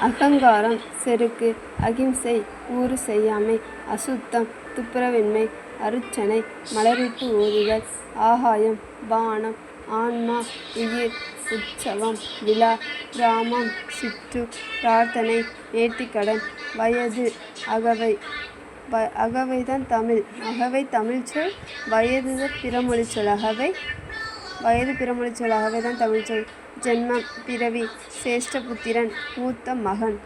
அகங்காரம் செருக்கு அகிம்சை ஊறு செய்யாமை அசுத்தம் துப்புரவின்மை அருச்சனை மலரிட்டு ஓதுதல் ஆகாயம் பானம் ஆன்மா உயிர் உற்சவம் விழா கிராமம் சிற்று பிரார்த்தனை நேர்த்திக்கடன் வயது அகவை வ அகவை தான் தமிழ். அகவை தமிழ் சொல் வயது பிறமொழி சொல். அகவை வயது பிறமொழி சொல்லாகவே தான் தமிழ் சொல் ஜென்மம் பிறவி சேஷ்டபுத்திரன் மூத்த மகன்.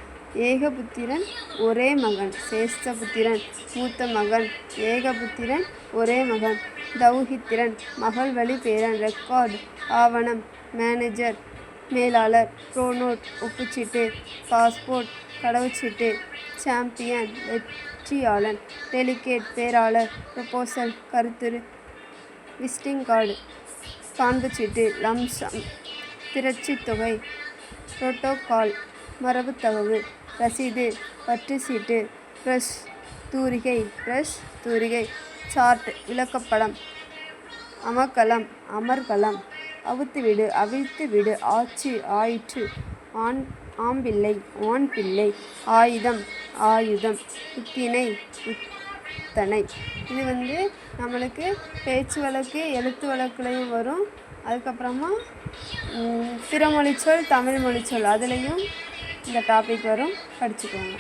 ஏகபுத்திரன் ஒரே மகன். சேஷ்டபுத்திரன் மூத்த மகன். ஏகபுத்திரன் ஒரே மகன். தௌஹித்திரன் மகள் வழி பேரன். ரெக்கார்டு ஆவணம் மேனேஜர் மேலாளர் ப்ரோனோட் ஒப்புச்சீட்டு பாஸ்போர்ட் கடவுச்சீட்டு சாம்பியன் வெற்றியாளன் டெலிகேட் பேராளர் ப்ரொபோசல் கருத்துரு விசிட்டிங் கார்டு. காண்புச்சீட்டு லம்சம். திரட்சித் தொகை. புரோட்டோகால். மரபுத் தகவு. ரசீது. பற்று சீட்டு ப்ரஷ். தூரிகை. ப்ரஷ். தூரிகை. சார்ட். விளக்கப்படம். அமக்கலம் அமர்கலம். அவுத்து விடு அவிழ்த்து விடு ஆச்சு. ஆயிற்று. ஆண். ஆம்பிள்ளை. ஆண் பிள்ளை ஆயுதம். ஆயுதம். உத்தினை. உத்தனை இது வந்து நம்மளுக்கு பேச்சு வழக்கு எழுத்து வழக்குலையும் வரும். அதுக்கப்புறமா பிற மொழிச்சொல் தமிழ் மொழிச்சொல் அதுலேயும் இந்த டாபிக் வரும். படிச்சுக்கோங்க.